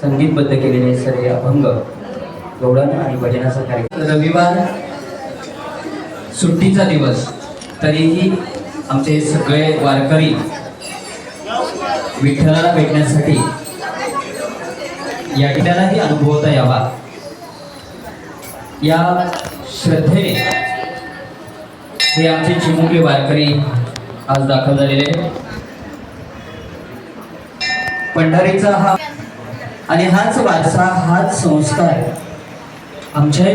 संगीतबद्ध केलेले सर्व अभंग गौडण आणि भजनाचा कार्यक्रम. रविवार सुट्टीचा दिवस तरीही आमचे सगळे वारकरी विठ्ठलाला भेटण्यासाठी या ठिकाणाही अनुभवता यावा. या श्रद्धेने हे आमचे चिमुकले वारकरी आज दाखल झालेले पंढारीचा पंढरीचा हा आणि हाच वारसा हाच संस्कार आमच्या